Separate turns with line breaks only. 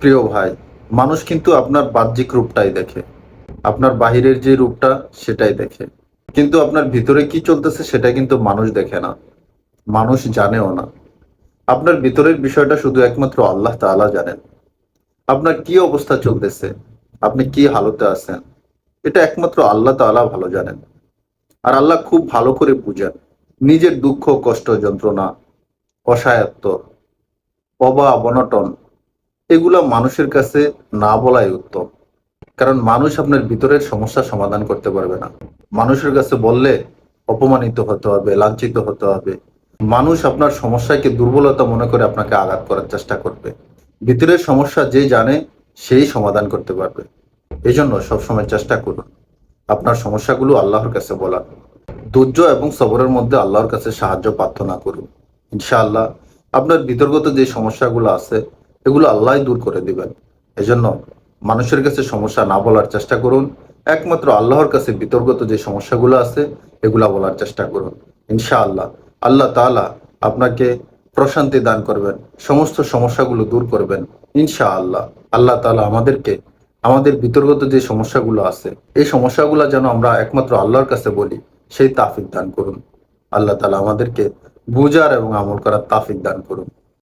প্রিয় ভাই, মানুষ কিন্তু আপনার বাহ্যিক রূপটাই দেখে। আপনার বাহিরের যে রূপটা, সেটাই দেখে। কিন্তু আপনার ভিতরে কি চলতেছে, সেটা কিন্তু মানুষ দেখে না। মানুষ জানেও না। আপনার ভিতরের বিষয়টা শুধু একমাত্র আল্লাহ তাআলা জানেন। আপনার কি অবস্থা চলতেছে? আপনি কি হালতে আছেন? এটা একমাত্র আল্লাহ তাআলা ভালো জানেন। আর আল্লাহ খুব ভালো করে বুঝেন। নিজের দুঃখ, কষ্ট, যন্ত্রণা, অসহায়ত্ব অবা অনটন এগুলা মানুষের কাছে না বলাই উত্তম। কারণ মানুষ আপনার ভিতরের সমস্যা সমাধান করতে পারবে না। মানুষের কাছে বললে অপমানিত হতে হবে, লাঞ্ছিত হতে হবে। মানুষ আপনার সমস্যাকে দুর্বলতা মনে করে আপনাকে আঘাত করার চেষ্টা করবে। ভিতরের সমস্যা যে জানে, সেই সমাধান করতে পারবে। এই জন্য সবসময় চেষ্টা করুন। আপনার সমস্যাগুলো আল্লাহর কাছে বলার। ধৈর্য এবং সবরের মধ্যে আল্লাহর কাছে সাহায্য প্রার্থনা করুন। ইনশাআল্লাহ আপনার বিতর্গত যে সমস্যাগুলো আছে এগুলো আল্লাহ দূর করে দিবেন। এজন্য মানুষের কাছে সমস্যা না বলার চেষ্টা করুন। একমাত্র আল্লাহর কাছে বিতর্গত যে সমস্যাগুলো আছে, এগুলা বলার চেষ্টা করুন। ইনশাআল্লাহ। আল্লাহ তাআলা আপনাকে প্রশান্তি দান করবেন, সমস্ত সমস্যাগুলো দূর করবেন, ইনশাআল্লাহ। আল্লাহ আল্লাহ তালা আমাদেরকে, আমাদের বিতর্গত যে সমস্যাগুলো আছে, এই সমস্যাগুলো যেন আমরা একমাত্র আল্লাহর কাছে বলি, সেই তাফিক দান করুন। আল্লাহ তালা আমাদেরকে বুজার এবং আমল করার তাফিক দান করুন।